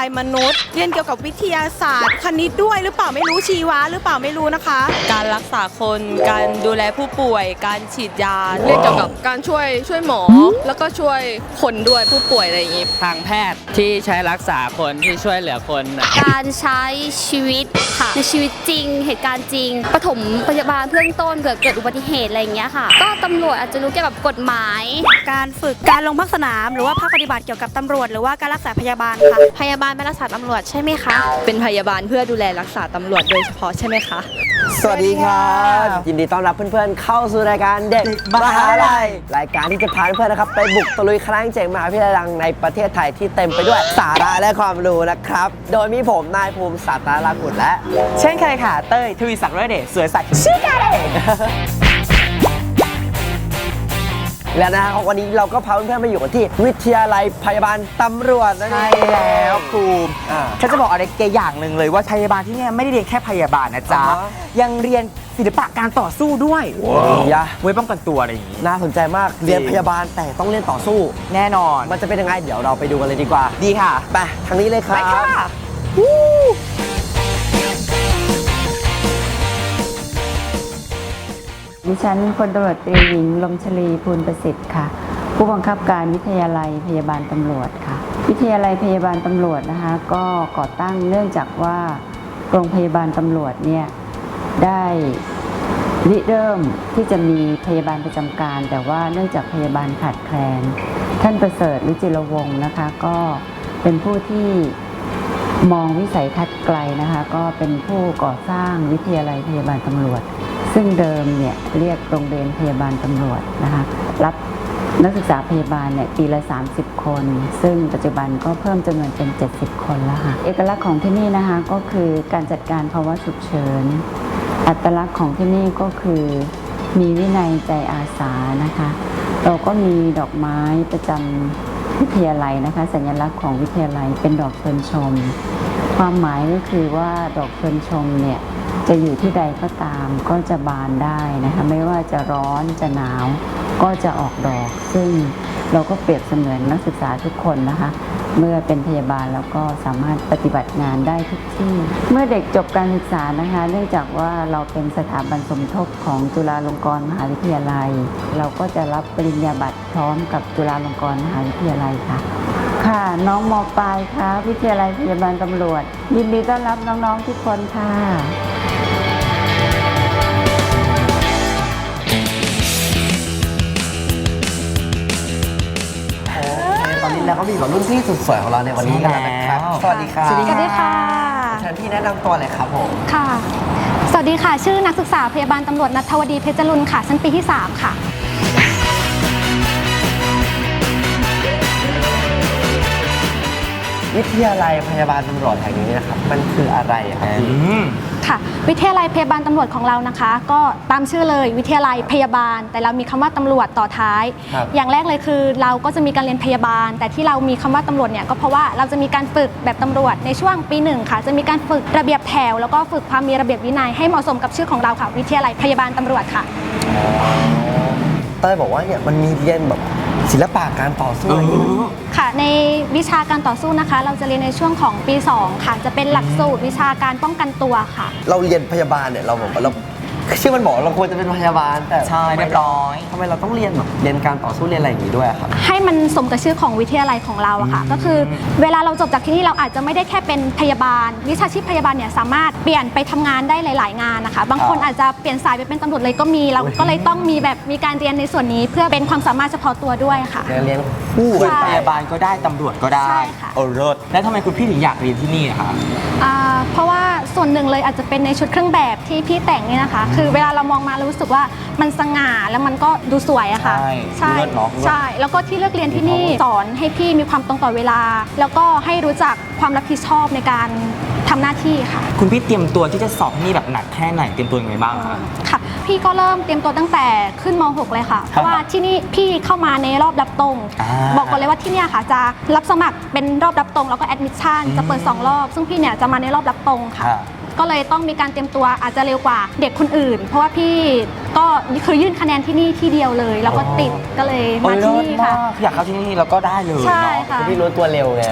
างกายมนุษย์ เรียนเกี่ยวกับวิทยาศาสตร์ คณิตด้วยหรือเปล่าไม่รู้ชีวะหรือเปล่าไม่รู้นะคะ การรักษาคน การดูแลผู้ป่วย การฉีดยา เรียนเกี่ยวกับการช่วยช่วยหมอ แล้วก็ช่วยคนด้วยผู้ป่วยอะไรอย่างงี้ ทางแพทย์ที่ใช้รักษาคนที่ช่วยเหลือคนน่ะการใช้ชีวิตค่ะในชีวิตจริง เหตุการณ์จริงปฐมพยาบาลเบื้องต้นเกิดเกิดอุบัติเหตุอะไรอย่างเงี้ยค่ะ ก็ตำรวจอาจจะรู้เกี่ยวกับกฎหมาย การฝึกการลงภาคสนาม หรือว่าภาคปฏิบัติเกี่ยวกับตำรวจ หรือว่าการรักษาพยาบาลค่ะ พยาบาลเป็นรักษาตำรวจใช่ไหมคะ เป็นพยาบาลเพื่อดูแลรักษาตำรวจโดยเฉพาะใช่ไหมคะ สวัสดีครับ ยินดีต้อนรับเพื่อนๆ เข้าสู่รายการเด็กมหาลัยรายการที่จะพาเพื่อนๆนะครับ ไปบุกตะลุยครั้งเจ๋งมหาวิทยาลัยดังในประเทศไทยที่เต็มไปด้วยสาระและความรู้นะครับ โดยมีผมนายภูมิสัตรากุลและ เช่นเคยค่ะ เต้ยทวีศักดิ์เรเดชสวยใสชื่อกันเลย แล้วนะฮะวันนี้เราก็พาเพื่อนๆมาอยู่กันที่ วิทยาลัยพยาบาลตำรวจนั่นเอใช่งแล้วครูมอ่าฉันจะบอกอะไรแกอย่างหนึ่งเลยว่าพยาบาลที่เนี่ยไม่ได้เรียนแค่พยาบาลนะจ๊ะ อ่าฮะ ยังเรียนศิลปะการต่อสู้ด้วยยะไว้ป้องกันตัวอะไรอย่างงี้น่าสนใจมากเรียนพยาบาลแต่ต้องเรียนต่อสู้ แน่นอนมันจะเป็นยังไงเดี๋ยวเราไปดูกันเลยดีกว่า ดีค่ะ ไปทางนี้เลยคไปรับค่ะ ดิฉันพลตำรวจตรีหญิงลมชลีภูลประสิทธิ์ค่ะ ผู้บังคับการวิทยาลัยพยาบาลตำรวจค่ะ วิทยาลัยพยาบาลตำรวจนะคะ ก็ก่อตั้งเนื่องจากว่าโรงพยาบาลตำรวจเนี่ยได้ริเริ่มที่จะมีพยาบาลประจำการ แต่ว่าเนื่องจากพยาบาลขาดแคลน ท่านประเสริฐลิจิรวงศ์นะคะ ก็เป็นผู้ที่มองวิสัยทัศน์ไกลนะคะ ก็เป็นผู้ก่อสร้างวิทยาลัยพยาบาลตำรวจ ซึ่งเดิมเนี่ยเรียกโรงเรียนพยาบาลตำรวจนะคะรับนักศึกษาพยาบาลเนี่ยปีละ 30 คน ซึ่งปัจจุบันก็เพิ่มจำนวนเป็น 70 คนแล้วค่ะ เอกลักษณ์ของที่นี่นะคะก็คือการจัดการภาวะฉุกเฉิน อัตลักษณ์ของที่นี่ก็คือมีวินัยใจอาสานะคะ เราก็มีดอกไม้ประจำวิทยาลัยนะคะ สัญลักษณ์ของวิทยาลัยเป็นดอกเชิญชม ความหมายก็คือว่าดอกเชิญชมเนี่ย จะอยู่ที่ใดก็ตามก็จะบานได้นะคะไม่ว่าจะร้อนจะหนาว ก็จะออกดอก ซึ่งเราก็เปรียบเสมือนนักศึกษาทุกคนนะคะ เมื่อเป็นพยาบาลแล้วก็สามารถปฏิบัติงานได้ทุกที่ เมื่อเด็กจบการศึกษานะคะ เนื่องจากว่าเราเป็นสถาบันสมทบของจุฬาลงกรณ์มหาวิทยาลัย เราก็จะรับปริญญาบัตรพร้อมกับจุฬาลงกรณ์มหาวิทยาลัยค่ะค่ะน้องมอปลายคะวิทยาลัยพยาบาลตำรวจ ยินดีต้อนรับน้องๆทุกคนค่ะ ตอนนี้เราก็มีกับรุ่นพี่สุดสวยของเราในวันนี้กันแล้วนะครับ สวัสดีครับสวัสดีสวัสดีค่ะเชิญพี่แนะนำตัวเลยครับผม ค่ะ สวัสดีค่ะ ชื่อนักศึกษาพยาบาลตำรวจนัทวดีเพชรลุนค่ะ ชั้นปีที่ 3 ค่ะวิทยาลัยพยาบาลตำรวจแห่งนี้นะครับ มันคืออะไรอะครับพี่อืม ค่ะ วิทยาลัยพยาบาลตำรวจของเรานะคะ ก็ตามชื่อเลยวิทยาลัยพยาบาล แต่เรามีคำว่าตำรวจต่อท้าย ครับอย่างแรกเลยคือ เราก็จะมีการเรียนพยาบาล แต่ที่เรามีคำว่าตำรวจเนี่ยก็เพราะว่าเราจะมีการฝึกแบบตำรวจในช่วงปีหนึ่งค่ะ จะมีการฝึกระเบียบแถว แล้วก็ฝึกความมีระเบียบวินัยให้เหมาะสมกับชื่อของเราค่ะ วิทยาลัยพยาบาลตำรวจค่ะ เต้ยบอกว่าเนี่ยมันมีเรียนแบบ ศิลปะการต่อสู้อะไรอย่างนี้ค่ะ ในวิชาการต่อสู้นะคะ เราจะเรียนในช่วงของปี 2 ค่ะ จะเป็นหลักสูตรวิชาการป้องกันตัวค่ะ เราเรียนพยาบาลเนี่ยเราบอกว่าเรา ชื่อมันบอกว่าเราควรจะเป็นพยาบาลแต่ใช่เรียบร้อย ทำไมเราต้องเรียนแบบเรียนการต่อสู้เรียนอะไรอย่างนี้ด้วยอะครับ ให้มันสมกับชื่อของวิทยาลัยของเราอะค่ะก็คือเวลาเราจบจากที่นี่เราอาจจะไม่ได้แค่เป็นพยาบาล วิชาชีพพยาบาลเนี่ยสามารถเปลี่ยนไปทำงานได้หลาย ๆ งานนะคะ บางคนอาจจะเปลี่ยนสายไปเป็นตำรวจเลยก็มีเราก็เลยต้องมีแบบมีการเรียนในส่วนนี้ เพื่อเป็นความสามารถเฉพาะตัวด้วยค่ะ เรียนคู่ เป็กันนไปพยาบาลก็ได้ตำรวจก็ได้ใช่ค่ะ โอ้เลิศแล้วทำไมคุณพี่ถึงอยากเรียนที่นี่อะคะ อ่าเพราะว่าส่วนหนึ่งเลยอาจจะเป็นในชุดเครื่องแบบที่พี่แต่งเนี่ยนะคะ คือเวลาเรามองมาเรารู้สึกว่ามันสง่าแล้วมันก็ดูสวยอะค่ะใช่เลิศเนอะ ใช่ แล้วก็ที่เลือกเรียนที่นี่สอนให้พี่มีความตรงต่อเวลา แล้วก็ให้รู้จักความรับผิดชอบในการทำหน้าที่ค่ะ คุณพี่เตรียมตัวที่จะสอบที่นี่แบบหนักแค่ไหนเตรียมตัวยังไงบ้างคะ ค่ะ พี่ก็เริ่มเตรียมตัวตั้งแต่ขึ้นม .6 เลยค่ะ เพราะว่าที่นี่พี่เข้ามาในรอบรับตรง อ่าบอกก่อนเลยว่าที่เนี่ยค่ะ จะรับสมัครเป็นรอบรับตรงแล้วก็แอดมิชชั่นจะเปิด 2 รอบ ซึ่งพี่เนี่ยจะมาในรอบรับตรงค่ะค่ะ ก็เลยต้องมีการเตรียมตัวอาจจะเร็วกว่าเด็กคนอื่น เพราะว่าพี่ก็คือยื่นคะแนนที่นี่ที่เดียวเลย แล้วก็ติดก็เลยมาที่นี่ค่ะโอ้ยเลิศมากอยากเข้าที่นี่เราก็ได้เลยใช่เนาะค่ะพี่รู้ตัวเร็วไง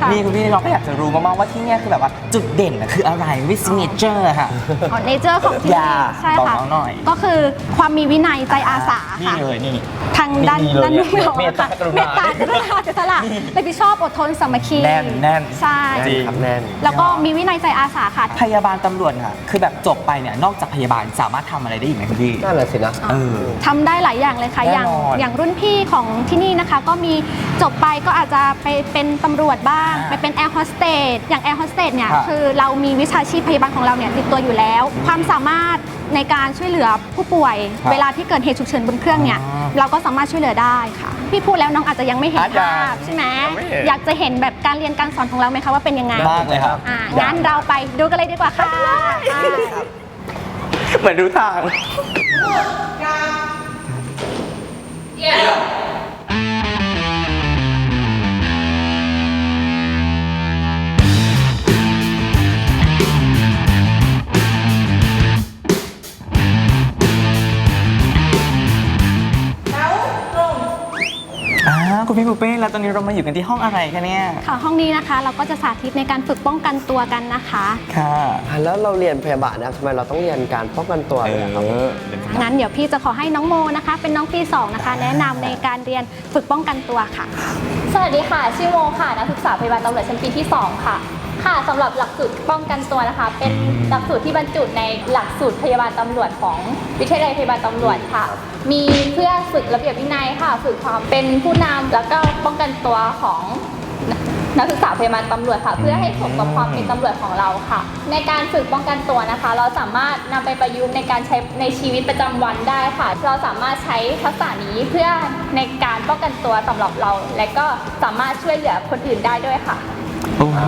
ค่ะ นี่คุณพี่เราก็อยากจะรู้มากๆว่าที่เนี่ยคือแบบว่าจุดเด่นน่ะคืออะไรวิสเนเจอร์ค่ะอ๋อเนเจอร์ของที่อย่านี่ใช่บอกค่ะน้องหน่อย ก็คือความมีวินัยใจอาสานี่ค่ะ เลยนี่ ทางด้านนี่เลยด้านเนี่ยของเมตตากรุณาเมตตากรุณาเสียสละรับผิดชอบอดทนสามัคคีแน่นแน่น ใช่แน่นครับแน่น แล้วก็มีวินัยใจอาสาค่ะ พยาบาลตำรวจค่ะ คือแบบจบไปเนี่ยนอกจากพยาบาลสามารถทำอะไรได้อีกไหมคุณพี่ นั่นแหละสินะ เออ ทำได้หลายอย่างเลยค่ะแน่อย่างนอนอย่างรุ่นพี่ของที่นี่นะคะ ก็มีจบไปก็อาจจะไปเป็นตำรวจบ้าง อ่าไปเป็นแอร์โฮสเตสอย่างแอร์โฮสเตสเนี่ยครับคือเรามีวิชาชีพพยาบาลของเราเนี่ยติดตัวอยู่แล้ว ความสามารถในการช่วยเหลือผู้ป่วย ครับเวลาที่เกิดเหตุฉุกเฉินบนเครื่องเนี่ย อ๋อเราก็สามารถช่วยเหลือได้ค่ะ พี่พูดแล้วน้องอาจจะยังไม่เห็นอาจจะภาพใช่ไหมยังไม่เห็น อยากจะเห็นแบบการเรียนการสอนของเราไหมคะว่าเป็นยังไงมากเลยครับ อ่างั้นเราไปดูกันเลยดีกว่าค่ะอ่า เหมือนรู้ทาง เดี๋ยว คุณพี่ปูเป้แล้วตอนนี้เรามาอยู่กันที่ห้องอะไรคะเนี่ย ค่ะห้องนี้นะคะเราก็จะสาธิตในการฝึกป้องกันตัวกันนะคะ ค่ะ อะแล้วเราเรียนพยาบาลนะครับทำไมเราต้องเรียนการป้องกันตัวเลยอะครับงั้นเดี๋ยวพี่จะขอให้น้องโมนะคะ เป็นน้องปี2นะคะ แนะนำในการเรียนฝึกป้องกันตัวค่ะ สวัสดีค่ะ ชื่อโมค่ะ นักศึกษาพยาบาลตำรวจชั้นปีที่ 2 ค่ะ ค่ะสำหรับหลักสูตรป้องกันตัวนะคะ เป็นหลักสูตรที่บรรจุในหลักสูตรพยาบาลตำรวจของวิทยาลัยพยาบาลตำรวจค่ะ มีเพื่อฝึกระเบียบวินัยค่ะ ฝึกความเป็นผู้นำแล้วก็ป้องกันตัวของนักศึกษาพยาบาลตำรวจค่ะ เพื่อให้สมกับความเป็นตำรวจของเราค่ะ ในการฝึกป้องกันตัวนะคะ เราสามารถนำไปประยุกต์ในการใช้ในชีวิตประจำวันได้ค่ะ เราสามารถใช้ทักษะนี้เพื่อในการป้องกันตัวสำหรับเรา และก็สามารถช่วยเหลือคนอื่นได้ด้วยค่ะ โอ้โห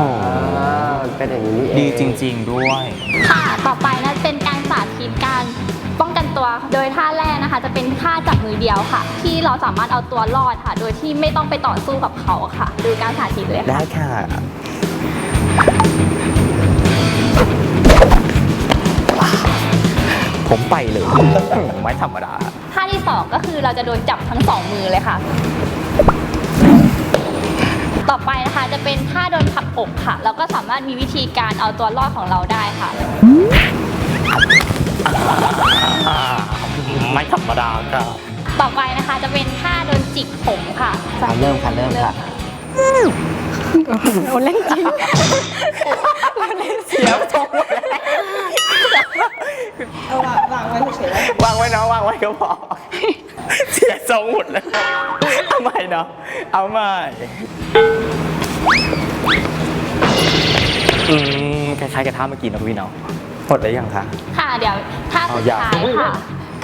มันเป็นอย่างนี้ดีจริง ๆ ด้วย ค่ะ ต่อไปนะเป็นการสาธิตการป้องกันตัว โดยท่าแรกนะคะ จะเป็นท่าจับมือเดียวค่ะ ที่เราสามารถเอาตัวรอดค่ะ โดยที่ไม่ต้องไปต่อสู้กับเขาค่ะ ดูการสาธิตเลยค่ะ ได้ค่ะ ผมไปเลย ไม่ธรรมดา ท่าที่สองก็คือเราจะโดนจับทั้งสองมือเลยค่ะ ต่อไปนะคะจะเป็นท่าโดนผลักอกค่ะ เราก็สามารถมีวิธีการเอาตัวรอดของเราได้ค่ะไม่ธรรมดาครับต่อไปนะคะจะเป็นท่าโดนจิกผมค่ะ อะเริ่มค่ะเริ่มค่ะโอ้เล่นจริงเสียทรงหมดแล้วเอาวางวางไว้เฉยๆแล้ววางไว้เนาะวางไว้ก็พอเสียทรงหมดแล้วเอาใหม่เนาะเอาใหม่ อืมคล้ายๆกับท่าเมื่อกี้นะพี่เนาะหมดแล้วยังคะ ค่ะเดี๋ยวท่าสุดเอาอย่า ท้ายค่ะ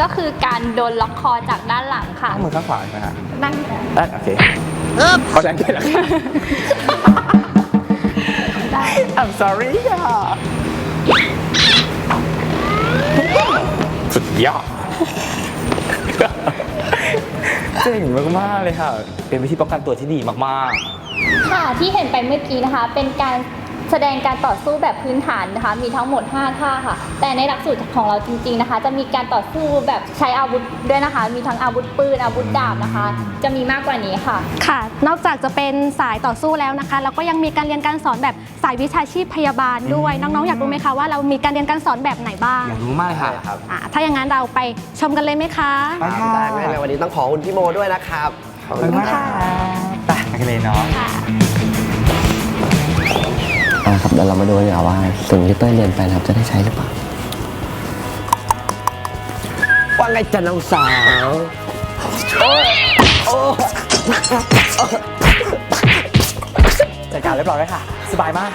ก็คือการโดนล็อกคอจากด้านหลังค่ะ ข้างมือข้างขวาใช่ไหมฮะนั่งได้โอเคขอแรงด้วยนะคะได้ I'm sorry ค่ะสุดยอดเจ๋งมากๆเลยค่ะ เป็นวิธีป้องกันตัวที่ดีมากค่ะที่เห็นไปเมื่อกี้นะคะ เป็นการ แสดงการต่อสู้แบบพื้นฐานนะคะ มีทั้งหมด 5 ท่าค่ะ แต่ในหลักสูตรของเราจริง ๆนะคะ จะมีการต่อสู้แบบใช้อาวุธด้วยนะคะ มีทั้งอาวุธปืนอาวุธดาบนะคะ จะมีมากกว่านี้ค่ะ ค่ะ นอกจากจะเป็นสายต่อสู้แล้วนะคะ เราก็ยังมีการเรียนการสอนแบบสายวิชาชีพพยาบาลด้วย น้องๆอยากรู้ไหมคะว่าเรามีการเรียนการสอนแบบไหนบ้างๆอยากรู้มากเลยค่ะครับอ่าถ้าอย่างนั้นเราไปชมกันเลยไหมคะไปค่ะได้ไหมในวันนี้ต้องขอคุณพี่โมด้วยนะครับขอบขอบคุคุณณคมากรับค่ะไปไปกันเลยเนาะเอาละครับเดี๋ยวเรามาดูกันดีกว่าว่าสิ่งที่เต้ยเรียนไปนะครับจะได้ใช้หรือเปล่าว่าไงจันน้องสาวโอ้ยโอ้จัดการเรียบร้อยแล้วค่ะ สบายมาก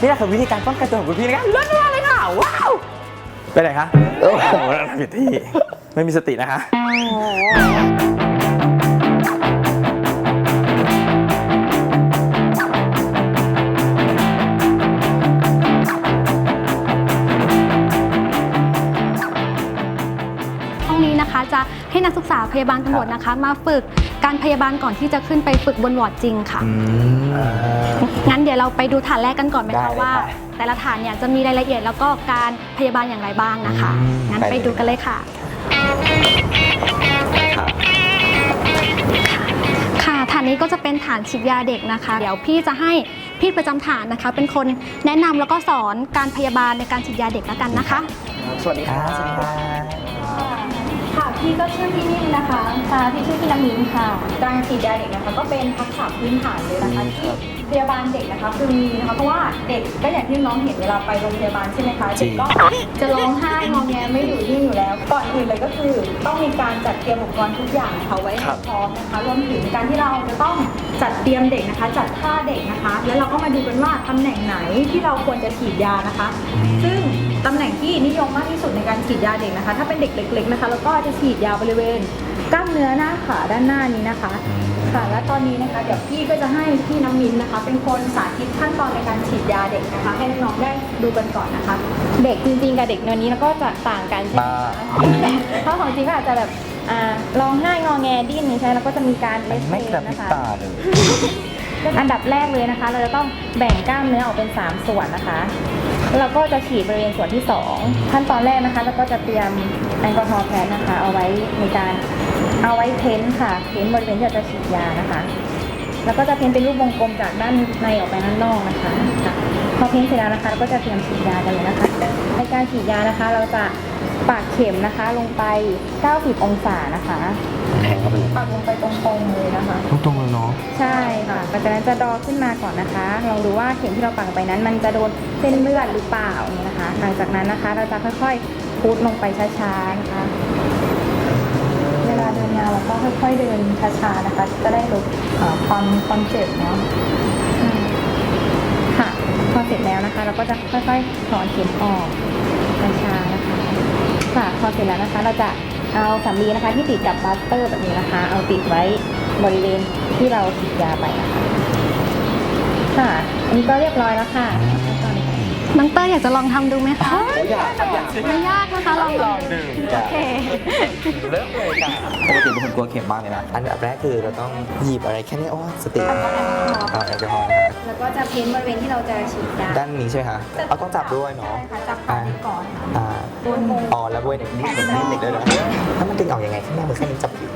นี่แหละคือวิธีการป้องกันตัวของคุณพี่นะคะเลิศมากเลยค่ะ ว้าวไปไหนคะโอ้โหผิดที่ ไม่มีสตินะคะ จะให้นักศึกษาพยาบาลตำรวจนะคะ มาฝึกการพยาบาลก่อนที่จะขึ้นไปฝึกบนวอร์ดจริงค่ะ งั้นเดี๋ยวเราไปดูฐานแรกกันก่อนไหมได้คะเลยว่า ค่ะ แต่ละฐานเนี่ยจะมีรายละเอียดแล้วก็การพยาบาลอย่างไรบ้างนะคะอืมงั้นไปไปเลยดูกันเลยค่ะ ครับ ค่ะฐานนี้ก็จะเป็นฐานฉีดยาเด็กนะคะ เดี๋ยวพี่จะให้พี่ประจำฐานนะคะ เป็นคนแนะนำแล้วก็สอนการพยาบาลในการฉีดยาเด็กแล้วกันนะคะ สวัสดีครับสวัสดีค่ะค่ะ พี่ก็ชื่อพี่นิ่มนะคะค่ะพี่ชื่อพี่น้ำมินค่ะการฉีดยาเด็กนะคะก็เป็นทักษะพื้นฐานเลยนะคะที่พยาบาลเด็กนะคะคือมีนะคะเพราะว่าเด็กก็อย่างที่น้องเห็นเวลาไปโรงพยาบาลใช่ไหมคะจริเด็งกก็จะร้องไห้งอแงไม่อยู่นิ่งอยู่แล้วก่อนอื่นเลยก็คือต้องมีการจัดเตรียมอุปกรณ์ทุกอย่างค่ะไว้ให้พร้อมนะคะรวมถึงการที่เราจะต้องจัดเตรียมเด็กนะคะ จัดท่าเด็กนะคะ แล้วเราก็มาดูกันว่าตำแหน่งไหนที่เราควรจะฉีดยานะคะ ซึ่ง ตำแหน่งที่นิยมมากที่สุดในการฉีดยาเด็กนะคะ ถ้าเป็นเด็กเล็ก ๆนะคะ แล้วก็จะฉีดยาบริเวณกล้ามเนื้อหน้าขาด้านหน้านี้นะคะ ค่ะ และตอนนี้นะคะ เดี๋ยวพี่ก็จะให้พี่น้ำมินนะคะ เป็นคนสาธิตขั้นตอนในการฉีดยาเด็กนะคะ ให้น้องๆได้ดูกันก่อนนะคะ เด็กจริงๆกับเด็กในวันนี้แล้วก็จะต่างกันใช่ไหมมาคะเพราะของจริงก็อาจจะแบบอ่าร้องไห้งอแงดิ้นนี่ใช่แล้วก็จะมีการเลสไม่กระพริบนะคะ ตาเลย อันดับแรกเลยนะคะ เราจะต้องแบ่งกล้ามเนื้อออกเป็น 3 ส่วนนะคะ แล้วเราก็จะฉีดบริเวณส่วนที่ 2 ขั้นตอนแรกนะคะเราก็จะเตรียมแอลกอฮอล์แพนนะคะ เอาไว้ในการเอาไว้เพ้นค่ะ เพ้นบริเวณที่เราจะฉีดยานะคะ แล้วก็จะเพ้นเป็นรูปวงกลมจากด้านในออกไปด้านนอกนะคะพอเพ้นเสร็จแล้วนะคะเราก็จะเตรียมฉีดยากันเลยนะคะ ในการฉีดยานะคะเราจะ ปักเข็มนะคะลงไป 90 องศานะคะ แทงเข้าไปเลยปักลงไปตรงๆเลยนะคะ ตรงๆเลยเนาะใช่ค่ะหลังจากนั้นจะดอขึ้นมาก่อนนะคะ ลองดูว่าเข็มที่เราปักไปนั้น มันจะโดนเส้นเลือดหรือเปล่าเนี่ยนะคะ หลังจากนั้นนะคะเราจะค่อยๆพุดลงไปช้าๆนะคะ เวลาเดินยาวเราก็ค่อย ๆเดินช้าๆนะคะ จะได้ลดเอ่อความความเจ็บเนาะอืมค่ะพอเสร็จแล้วนะคะ เราก็จะค่อยๆถอนเข็มออกช้าๆนะคะ ค่ะพอเสร็จแล้วนะคะ เราจะเอาสำลีนะคะ ที่ติดกับบัสเตอร์แบบนี้นะคะ เอาติดไว้บริเวณที่เราฉีดยาไปนะคะค่ะอันนี้ก็เรียบร้อยแล้วค่ะ นตอนนี้น้องเต้ยอยากจะลองทำดูไหมคะอยากครับอยากไม่ยากนะคะลองลองดื่มโอจ้ะเคเริ่มเลยค่ะปกติเป็นคนกลัวเข็มมากเลยนะ อันดับแรกคือเราต้องหยิบอะไรแค่นี้โอ้สติเอาแอลกอฮอล์นะคะแล้วก็จะเพ้นบริเวณที่เราจะฉีดยาด้านนี้ใช่ไหมคะเอาต้องจับด้วยเนาะใช่ค่ะจับขาก่อนค่ะอ่าบนมืออ๋อแล้วเว้ยนี่เหมือนนี่เด็กเลยนะถ้ามันดึงออกยังไงข้างหน้ามือแค่นี้จับอยู่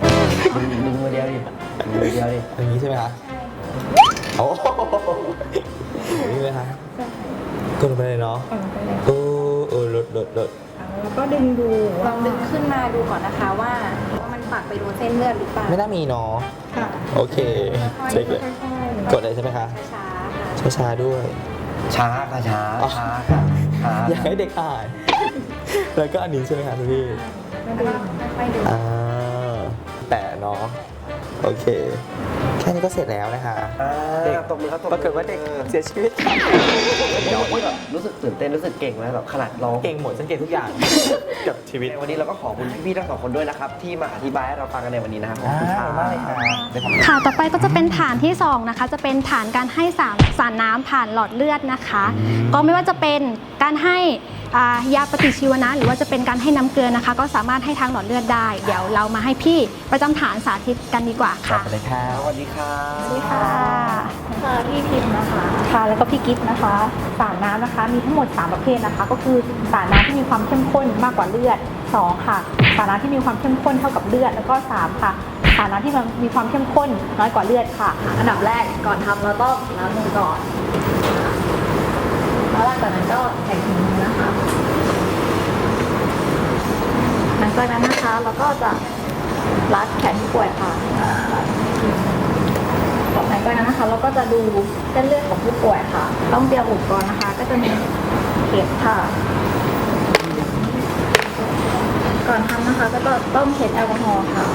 ดึงมือเดียวดิมือเดียวดิอย่างนี้ใช่ไหมคะโอ้โหนี่ไหมคะ กดลงไปเลยเนาะก่อนไปเลยโอ้เออลดลดลดแล้วก็ดึงดูลองดึงขึ้นมาดูก่อนนะคะว่าว่ามันปักไปโดนเส้นเลือดหรือเปล่าไม่น่ามีเนาะค่ะโอเคค่อยเช็คเลยๆค่อยๆกดเลยใช่ไหมคะช้าๆค่ะช้าๆด้วย ช้าค่ะช้าช้าค่ะช้าอยากให้เด็กอ่าน แล้วก็อันนี้ใช่ไหมคะคุณพี่ แล้วก็ค่อยๆดึงอ่าแปะเนาะ โอเค แค่นี้ก็เสร็จแล้วนะคะอ่าเด็กตบมือครับตบมือปรากฏว่าเด็กเสียชีวิตเดี๋ยวที่แบบรู้สึกตื่นเต้นรู้สึกเก่งไหมแบบขนาดร้องเก่งหมดสังเกตทุกอย่างกับชีวิต วันนี้เราก็ขอบคุณพี่ๆทั้งสองคนด้วยนะครับ ที่มาอธิบายให้เราฟังกันในวันนี้นะครับขอบคุณครับมากเลยค่ะค่ะต่อไปก็จะเป็นฐานที่สองนะคะ จะเป็นฐานการให้สารสารน้ำผ่านหลอดเลือดนะคะ ก็ไม่ว่าจะเป็นการให้อ่า ยาปฏิชีวนะ หรือว่าจะเป็นการให้น้ำเกลือนะคะ ก็สามารถให้ทางหลอดเลือดได้ เดี๋ยวเรามาให้พี่ประจำฐานสาธิตกันดีกว่าต่อค่ะ ไปเลยค่ะสวัสดีครับสวัสดีค่ะค่ะพี่พิมพ์นะคะค่ะแล้วก็พี่กิฟต์นะคะสารน้ำนะคะมีทั้งหมด 3 ประเภทนะคะ ก็คือสารน้ำที่มีความเข้มข้นมากกว่าเลือด 2 ค่ะ สารน้ำที่มีความเข้มข้นเท่ากับเลือดแล้วก็ 3 ค่ะสารน้ำที่มันมีความเข้มข้นน้อยกว่าเลือดค่ะ อันดับแรกก่อนทำเราต้องล้างมือก่อนแล้วหลังจากนั้นก็ใส่ถุงมือนะคะ หลัง จากนั้นนะคะเราก็จะรัดแขนผู้ป่วยค่ะหลังจากนั้นนะคะ เราก็จะดูเส้นเลือดของผู้ป่วยค่ะ ต้องเตรียมอุปกรณ์นะคะ ก็จะมีเข็มค่ะ ก่อนทำนะคะก็ต้องเช็ดแอลกอฮอล์ค่ะ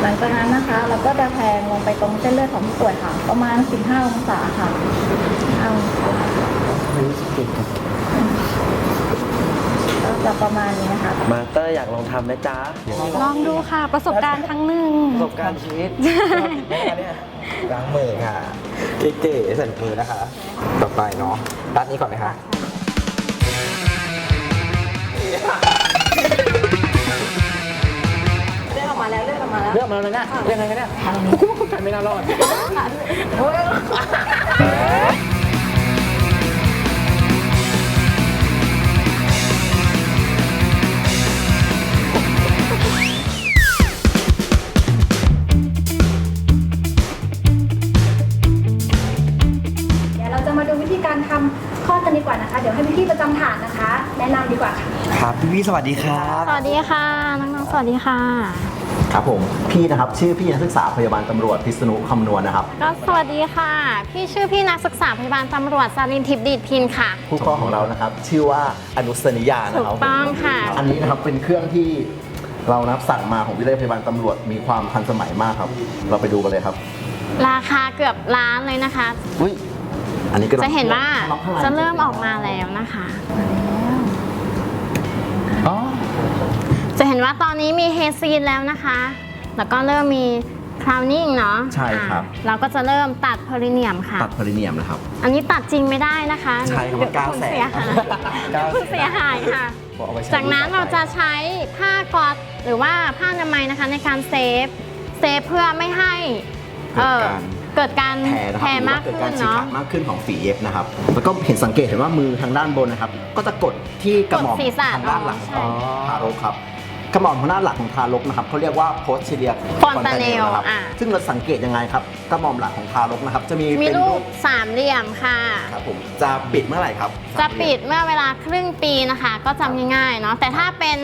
หลังจากนั้นนะคะ เราก็จะแทงลงไปตรงเส้นเลือดของผู้ป่วยค่ะ ประมาณ 15 องศาค่ะเอา จะประมาณนี้นะคะมาเตอร์อยากลองทำไหมจ๊ะลองดูค่ะประสบการณ์ครั้งหนึ่งประสบการณ์ชีวิตล้างมือค่ะเก๋ๆใส่มือนะคะ ต่อไปเนาะรัดนี้ก่อนไหมคะมาแล้วเลือดออกมาแล้วเรื่องมาแล้วนะยังไงกันเนี่ยใครไม่น่ารอด พี่พี่สวัสดีครับ สวัสดีค่ะ น้องๆ สวัสดีค่ะ ครับผมพี่นะครับชื่อพี่นักศึกษาพยาบาลตำรวจพิษณุคำนวณนะครับ ก็สวัสดีค่ะ พี่ชื่อพี่นักศึกษาพยาบาลตำรวจสารินทิพย์ดีดพินค่ะ ผู้ข้อของเรานะครับชื่อว่าอนุสนิยานะถูคกรับต้องค่ะ อันนี้นะครับเป็นเครื่องที่เรานับสั่งมาของวิทยาลัยพยาบาลตำรวจมีความทันสมัยมากครับ เราไปดูกันเลยครับราคาเกือบล้านเลยนะคะ อุ้ยอันนี้ก็จะเห็นว่าล็อกข้างในจะเริ่มออกมาแล้วนะคะ อ๋อ จะเห็นว่าตอนนี้มีเฮซีนแล้วนะคะ แล้วก็เริ่มมีคราวนิ่งเนาะใช่ครับ อะเราก็จะเริ่มตัดเพอริเนียมค่ะ ตัดพลิเนียมนะครับ อันนี้ตัดจริงไม่ได้นะคะใช่ครับเดี๋ยวเก้าคุณแสนเสียหายเก้าแสนคุณเสียหายค่ะบอกเอาไว้ใช้จากนั้นต่อไปเราจะใช้ผ้าก๊อซหรือว่าผ้าอนามัยนะคะในการเซฟ เซฟเพื่อไม่ให้เอ่อเกิดการแผลนะครับแผลหรือมาว่ากเกิดขึ้การนฉีกเนาะขาดมากขึ้นของฝีเย็บนะครับ แล้วก็เห็นสังเกตเห็นว่ามือทางด้านบนนะครับ ก็จะกดที่กระหม่อมกดศีรษะทางด้านหลังอ๋อใช่ของทารกครับ กระหม่อมทางด้านหลังของทารกนะครับเขาเรียกว่าโพสเ i เลีย Fontanelle นะครับอะ ซึ่งเราสังเกตยังไงครับกระหม่อมหลังของทารกนะครับ จะมีมีเป็นรูรูปปสามเหลี่ยมค่ะ ครับผมจะปิดเมื่อไหร่ครับจะปิดเมื่อเวลาครึ่งปีนะคะ ก็จำง่ายๆเนาะแต่ถ้าเป็น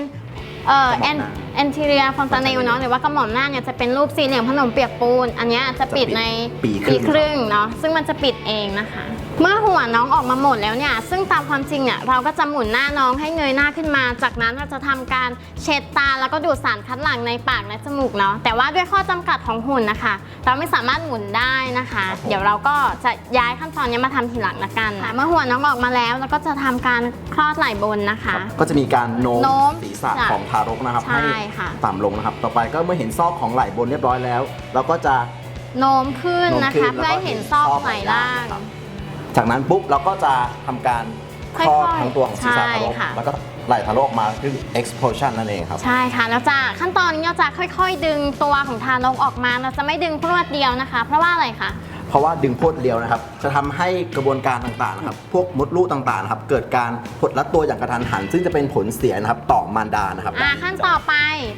เอ่อกระหม่แออมนหน้าแอนทีเรียฟอนตาเนลเนาะหรือว่ากระหม่อมหน้าเนี่ยจะเป็นรูปสี่เหลี่ยมขนมเปียกปูน อันเนี้ยจะปิดในปีครึ่งครึ่งเนาะซึ่งมันจะปิดเองนะคะ เมื่อหัวน้องออกมาหมดแล้วเนี่ย ซึ่งตามความจริงเนี่ยเราก็จะหมุนหน้าน้องให้เงยหน้าขึ้นมา จากนั้นเราจะทำการเช็ดตาแล้วก็ดูดสารคัดหลั่งในปากและจมูกเนาะ แต่ว่าด้วยข้อจำกัดของหุ่นนะคะ เราไม่สามารถหมุนได้นะคะ เดี๋ยวเราก็จะย้ายขั้นตอนนี้มาทำทีหลังละกันนะเมื่อหัวน้องออกมาแล้วเราก็จะทำการคลอดไหล่บนนะคะ ก็จะมีการโน้มโน้มศีรษะจ้ะของทารกนะครับใช่ค่ะต่ำลงนะครับ ต่อไปก็เมื่อเห็นซอกของไหล่บนเรียบร้อยแล้ว เราก็จะโน้มขึ้นนะโน้มขึ้คะนเพื่อให้เห็นซอกไหล่ล่างนะครับ จากนั้นปุ๊บเราก็จะทำการคลอดค่อยๆทั้งตัวของศีรษะทารกใช่ค่ะ แล้วก็ไหล่ทารกออกมาคือ explosion นั่นเองครับ ใช่ค่ะแล้วจะขั้นตอนนี้เราจะค่อยๆ ดึงตัวของทารกออกมา เราจะไม่ดึงพรวดเดียวนะคะ เพราะว่าอะไรคะ เพราะว่าดึงพรวดเดียวนะครับ จะทำให้กระบวนการต่างๆนะครับพวกมดลูกต่างๆนะครับเกิดการหดรัดตัวอย่างกระทันหัน ซึ่งจะเป็นผลเสียนะครับต่อมารดานะครับอ่าขั้นต่อไป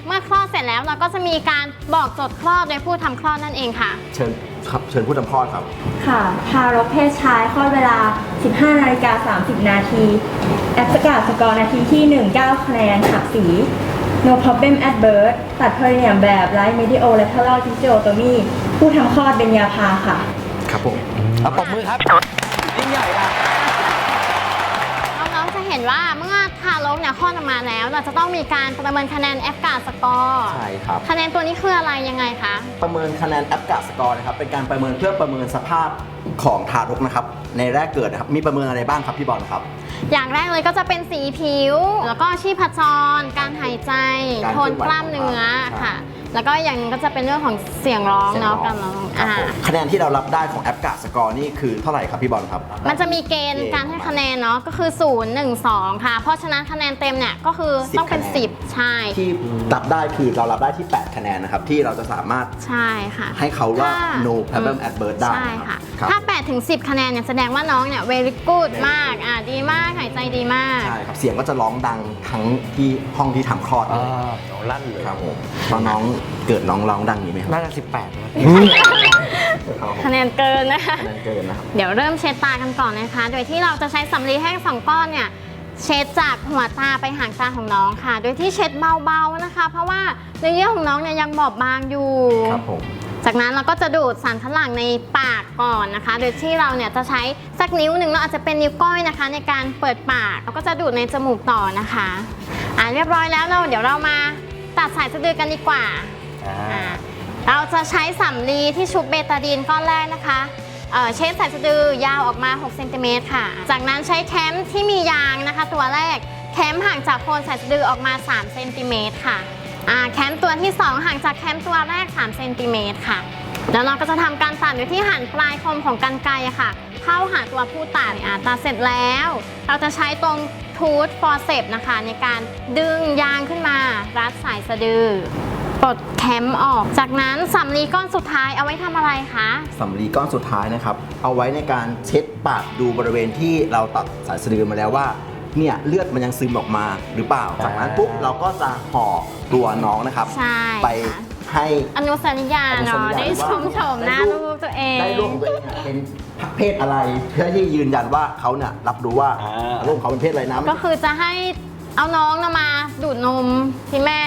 เมื่อคลอดเสร็จแล้วเราก็จะมีการบอกจดคลอดโดยผู้ทำคลอดนั่นเองค่ะ เชิญครับเชิญผู้ทำคลอดครับ ค่ะทารกเพศชายคลอดเวลา 15นาฬิกา30 นาทีแอปสกาสกอร์นาทีที่ 19คะแนนหักสี no problem at birth ตัดเพอร์เนียมแบบ right medial lateral tracheotomy ผู้ทำคลอดเป็นยาพาค่ะ ครับผมเอาปรบมือครับยิ่งใหญ่ละน้องๆจะเห็นว่าเมื่อทารกเนี่ยคลอดออกมาแล้ว เราจะต้องมีการประเมินคะแนนแอฟกาสกอร์ใช่ครับ คะแนนตัวนี้คืออะไรยังไงคะ ประเมินคะแนนแอปกาสกอร์นะครับ เป็นการประเมินเพื่อประเมินสภาพของทารกนะครับ ในแรกเกิดนะครับ มีประเมินอะไรบ้างครับพี่บอลครับ อย่างแรกเลยก็จะเป็นสีผิว แล้วก็ชีพจร การหายใจการโทนกล้ามเนื้อใช่ค่ะ แล้วก็อย่างหนึงก็จะเป็นเรื่องของเสียงร้องเนาะการร้องครับอ่าผมคะแนนที่เรารับได้ของแอปกาสกอร์นี่คือเท่าไหร่ครับพี่บอลครับ มันจะมีเกณฑ์การให้คะแนนเนาะก็คือ 0 1 2 ค่ะ เพราะฉะนั้นคะแนนเต็มเนี่ยก็คือ10ต้องเป็นคะแนน10 ใช่ ที่รับได้คือเรารับได้ที่ 8 คะแนนนะครับ ที่เราจะสามารถใช่ค่ะให้เขาว่า ถ้า no problem at birth ได้ใช่นะครัค่ะ บครับ ถ้า 8 ถึง 10 คะแนนเนี่ยแสดงว่าน้องเนี่ย very good มาก อ่าดีมาก หายใจดีมาก ใช่ครับ เสียงก็จะร้องดังทั้งที่ห้องที่ทำคลอดเลยน้องลั่นเลย ครับผมตอนน้องเกิดน้องร้องดังอย่างนี้ไหมครับน่าจะสิบแปดนะครับผมคะแนนเกินนะคะคะแนนเกินนะครับ เดี๋ยวเริ่มเช็ดตากันก่อนนะคะ โดยที่เราจะใช้สำลีแห้งสองก้อนเนี่ย เช็ดจากหัวตาไปหางตาของน้องค่ะ โดยที่เช็ดเบาๆนะคะ เพราะว่าเนื้อเยื่อของน้องเนี่ยยังบอบบางอยู่ ครับผม จากนั้นเราก็จะดูดสารคัดหลั่งในปากก่อนนะคะ โดยที่เราเนี่ยจะใช้สักนิ้วหนึ่งเราอาจจะเป็นนิ้วก้อยนะคะ ในการเปิดปากเราก็จะดูดในจมูกต่อนะคะ อ่าเรียบร้อยแล้วเราเดี๋ยวเรามา ตัดสายสะดือกันดีกว่า อ่าเราจะใช้สำลีที่ชุบเบตาดีนก้อนแรกนะคะเอ่อเช็ดสายสะดือยาวออกมา6เซนติเมตรค่ะ จากนั้นใช้แคมที่มียางนะคะ ตัวแรกแคมห่างจากโคนสายสะดือออกมา3เซนติเมตรค่ะอ่าแคมตัวที่ 2 ห่างจากแคมตัวแรก3เซนติเมตรค่ะ แล้วเราก็จะทำการตัดอยู่ที่หันปลายคมของกันไกรอะค่ะ เข้าหาตัวผู้ตัดอะตัดเสร็จแล้ว เราจะใช้ตรงทูธฟอร์เซปนะคะ ในการดึงยางขึ้นมา รัดสายสะดือปลดแคมออก จากนั้นสำลีก้อนสุดท้ายเอาไว้ทำอะไรคะสำลีก้อนสุดท้ายนะครับ เอาไว้ในการเช็ดปากดูบริเวณที่เราตัดสายสะดือมาแล้วว่าเนี่ยเลือดมันยังซึมออกมาหรือเปล่า จากนั้นปุ๊บเราก็จะห่อตัวน้องนะครับใช่ไป ให้อนุสัญญาอนุสัเนาะญญาได้ชมชมหน้าลูกตัวเองได้ลูกของตัวเองเนี่ยเป็นเพศอะไร เพื่อที่ยืนยันว่าเขาเนี่ยรับรู้ว่าลูกของเขาเป็นเพศอะไรนะก็คือจะให้เอาน้องนะมาดูดนมที่แม่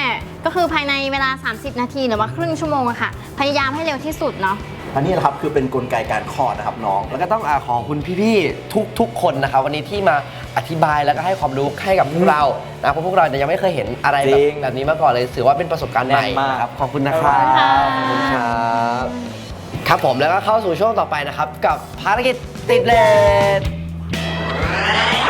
ก็คือภายในเวลา 30 นาทีหรือว่าครึ่งชั่วโมงอะค่ะ พยายามให้เร็วที่สุดเนาะ อันนี้นะครับคือเป็นกลไกการคลอดนะครับน้อง แล้วก็ต้องอาขอบคุณพี่ๆทุกทุกๆ คนนะครับวันนี้ที่มาอธิบายแล้วก็ให้ความรู้ให้กับพวกเรานะเพราะพวกเราเนี่ยยังไม่เคยเห็นอะไรแบจริบงแบบนี้มาก่อนเลยถือว่าเป็นประสบการณ์ใหม่แน่นมากนะครับขอบคุณนะครับขอบคุณค่ะขอบคุณครับ ครับผมแล้วก็เข้าสู่ช่วงต่อไปนะครับ กับภารกิจติดเลท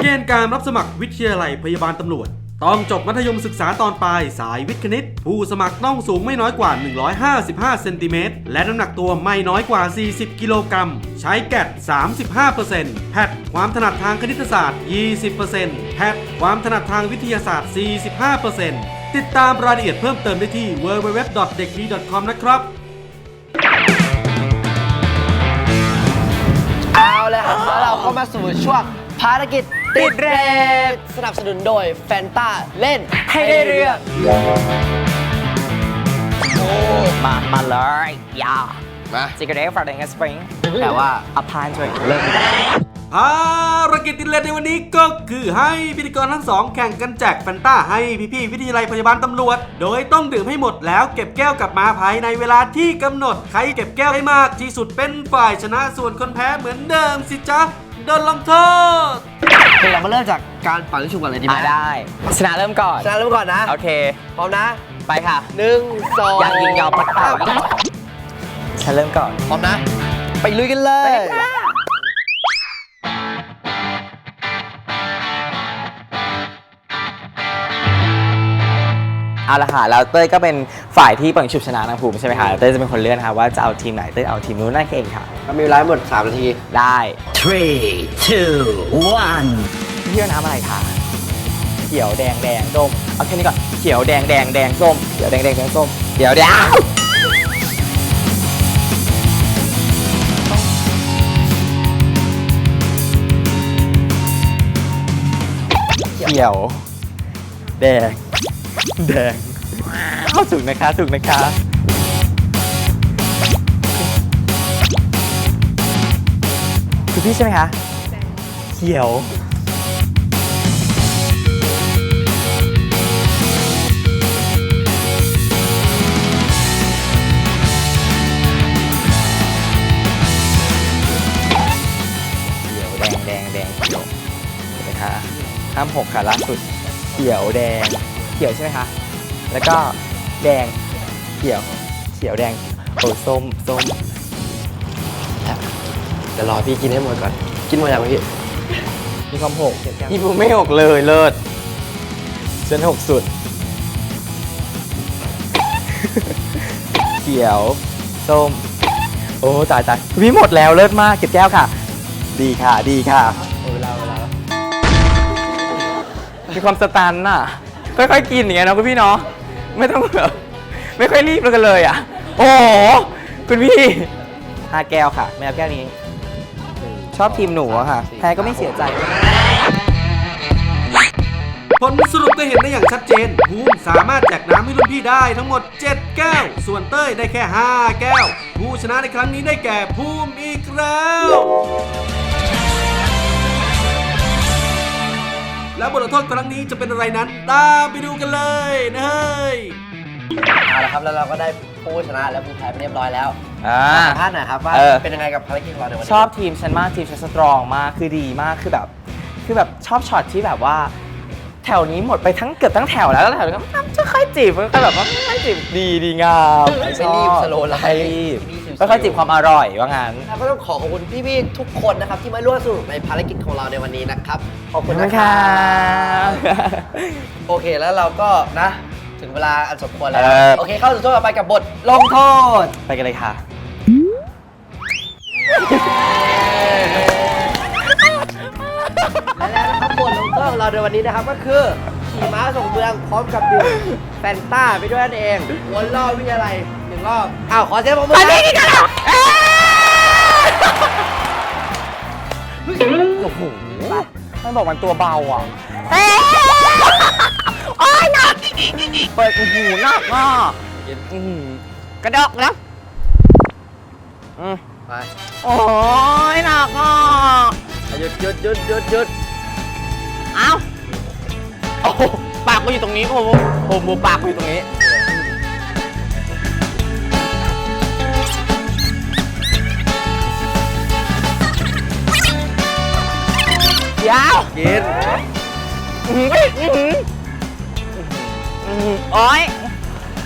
เกณฑ์การรับสมัครวิทยาลัยพยาบาลตำรวจ ต้องจบมัธยมศึกษาตอนปลายสายวิทย์คณิต ผู้สมัครต้องสูงไม่น้อยกว่า 155 เซนติเมตร และน้ำหนักตัวไม่น้อยกว่า 40 กิโลกรัม ใช้แกด35%แพทย์ความถนัดทางคณิตศาสตร์ 20%แพทย์ความถนัดทางวิทยาศาสตร์ 45%ติดตามรายละเอียดเพิ่มเติมได้ที่ www.dekdi.com นะครับเอาเลยครับแล้วเราก็มาสู่ช่วงภารกิจ ติดเรทสนับสนุนโดยแฟนตาเล่นให้ได้เรื่องมามาเลยยามาจิกเกอร์เดฟฟาร์ดงสปริงแต่ว่าอพานช่วยเริ่มภารกิจติดเลนในวันนี้ก็คือให้พิธีกรทั้งสองแข่งกันแจกแฟนต้าให้พี่ๆวิทยาลัยพยาบาลตำรวจ โดยต้องดื่มให้หมดแล้วเก็บแก้วกลับมาภายในเวลาที่กำหนด ใครเก็บแก้วได้มากที่สุดเป็นฝ่ายชนะส่วนคนแพ้เหมือนเดิมสิจ๊ะ โดนลงโทษโอเคเรามาเริ่มจากการเป่าลูกชุบกันเลยดีไหมอ่าได้ ชนะเริ่มก่อน ชนะเริ่มก่อนนะ โอเค พร้อมนะไปค่ะหนึ่งสองยังยิงยาวปัดเป่าฉันเริ่มก่อน พร้อมนะ ไปลุยกันเลย เอาละค่ะแล้วเต้ยก็เป็นฝ่ายที่เปิดฉุบชนะนางภูมิใช่ไหมคะเต้ยจะเป็นคนเลือกนะคะว่าจะเอาทีมไหนเต้ยเอาทีมนู้นนั่นเองค่ะ ก็มีเวลาหมด 3 นาที ได้ three two one พี่เอาน้ำอะไรคะเขียวแดงแดงส้มเอาแค่นี้ก่อนเขียวแดงแดงแดงส้มเขียวแดงแดงแดงส้มเดี๋ยวเดี๋ยวเขียวแดง แดงเอาถูกนะคะถูกนะคะ คือพี่ใช่ไหมคะ เขียวเขียวแดงแดงแดงเขียวเห็นไหมคะห้ามหกค่ะล่าสุดเขียวแดงเขียวใช่ไหมคะ แล้วก็แดงเขียวเขียวแดงโอ้ส้มส้มเดี๋ยวรอพี่กินให้หมดก่อน กินหมดยังพี่มีความหกพี่ภูมิไม่หกเลยเลิศฉันหกสุด เขียวส้มโอ้ตายตายพี่หมดแล้วเลิศมากเก็บแก้วค่ะ ดีค่ะดีค่ะเวลาเวลามีความสตันน่ะ ค่อยๆกินอย่างเงี้ยเนาะคุณพี่เนาะไม่ต้องแบบไม่ค่อยรีบแล้วกันเลยอะ โอ้โหคุณพี่ห้าแก้วค่ะ ไม่เอาแก้วนี้ ชอบทีมหนูอะค่ะ แพ้ก็ไม่เสียใจ ผลสรุปก็เห็นได้อย่างชัดเจนภูมิสามารถแจกน้ำให้รุ่นพี่ได้ทั้งหมด 7 แก้ว ส่วนเต้ยได้แค่ 5 แก้ว ผู้ชนะในครั้งนี้ได้แก่ภูมิอีกแล้ว แล้วบทลงโทษครั้งนี้จะเป็นอะไรนั้นตามไปดูกันเลยนะเฮ้ยเอาละครับแล้วเราก็ได้ผู้ชนะและผู้แพ้ไปเรียบร้อยแล้วอ่า สัมภาษณ์หน่อยครับว่าเออ เป็นยังไงกับภารกิจของเราในวันนี้ ชอบทีมฉันมากทีมฉันสตรองมากคือดีมากคือแบบ คือแบบชอบช็อตที่แบบว่า แถวนี้หมดไปทั้งเกือบทั้งแถวแล้วแล้วแถวนี้ก็จะค่อยจีบก็แบบว่าค่อยจีบดีดีงามไม่รีบสโลว์ไลไม่ฟ์รีบค่อยๆจีบความอร่อยว่างั้นแล้วก็ต้องขอขอบคุณพี่ๆทุกคนนะครับที่มาร่วมสนุกในภารกิจของเราในวันนี้นะครับ ขอบคุณนะคค่ะรับโอเคแล้วเราก็นะ ถึงเวลาอันสมควรแล้วเออโอเคเข้าสู่ช่วงต่อไปกับบทลงโทษ ไปกันเลยค่ะ และแล้วนะครับบทลงโทษของเราในวันนี้นะครับก็คือขี่ม้าส่งเมืองพร้อมกับดื่มแฟนต้าไปด้วยนั่นเองวนรอบวิทยาลัยหนึ่งรอบอ้าวขอเสียงปรบมืออันนี้นี่กันโอ้โหมันบอกมันตัวเบาอะโอ้ยหนักเปิดหูหนักอะอื้อหือกระดอกนะอืมไปโอ้ยหนักอะ หยุดหยุดหยุดหยุดหยุด เอ้าโอ้โหปากกูอยู่ตรงนี้โอ้โหโอ้โหปากกูอยู่ตรงนี้เดี๋ยวกินอื้อหืออื้อหืออื้อหือโอ้ย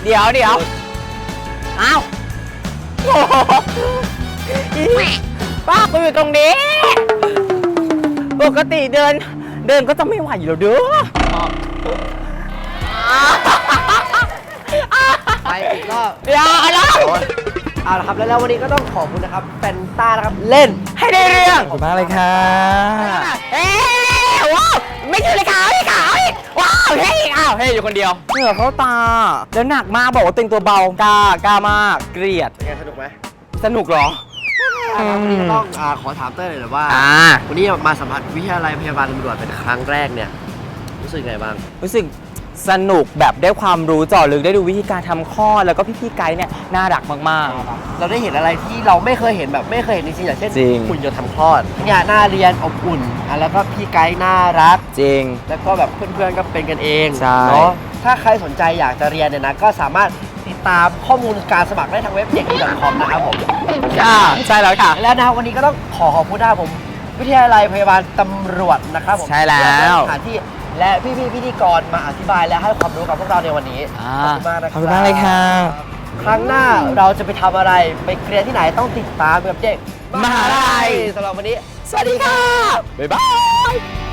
เดี๋ยวเดี๋ยวเอ้าโอ้โหอีป้ากูอยู่ตรงนี้ ปกติเดิน เดินก็จะไม่ไหวอยู่แล้วเด้อไปอีกรอบเดี๋ยวอะไรเอาละครับแล้วแล้ววันนี้ก็ต้องขอบคุณนะครับแฟนต้านะครับเล่นให้ได้เรื่องขอบคุณมากเลยค่ะเอ๊ะว้าวไม่ใช่เลยขาวขาวว้าวเฮ้ยอ้าวเฮ้ยอยู่คนเดียวเหงื่อเขาตาแล้วหนักมากบอกว่าตัวเองตัวเบากล้ากล้ามากเกลียดเป็นไงสนุกไหมสนุกเหรอ ครับวันนี้ก็ต้องอาขอถามเต้ยเลยนะว่า อ่า วันนี้มาสัมผัสวิทยาลัยพยาบาลตำรวจเป็นครั้งแรกเนี่ย รู้สึกไงบ้าง รู้สึกสนุกแบบได้ความรู้เจาะลึกได้ดูวิธีการทำข้อดแล้วก็พี่ๆไกด์เนี่ยน่ารักมาก เราได้เห็นอะไรที่เราไม่เคยเห็นแบบไม่เคยเห็นจริงๆอย่างเช่นจริง หุ่นยนต์ทำคลอดเนี่ยน่าเรียนอบอุ่นอะแล้วก็พี่ไกด์น่ารัก ๆ จริง แล้วก็แบบเพื่อนๆก็เป็นกันเองใช่ เนาะถ้าใครสนใจอยากจะเรียนเนี่ยนะก็สามารถ ติดตามข้อมูลการสมัครได้ทางเว็บเด็กดี .com นะครับผมอ่าใช่แล้วค่ะ แล้วนะครับวันนี้ก็ต้องขอขอบคุณนะครับผม วิทยาลัยพยาบาลตำรวจนะครับผมใช่แล้วที่ให้สถานที่และพี่ๆพิธีกรมาอธิบายและให้ความรู้กับพวกเราในวันนี้อ่าขอบคุณมากนะคขรัอบบคุณมากเลยค่ะครั้งหน้าเราจะไปทำอะไรไปเรียนที่ไหนต้องติดตามกับเด็กมหาลัย สำหรับวันนี้ สวัสดีค่ะ บ๊ายบาย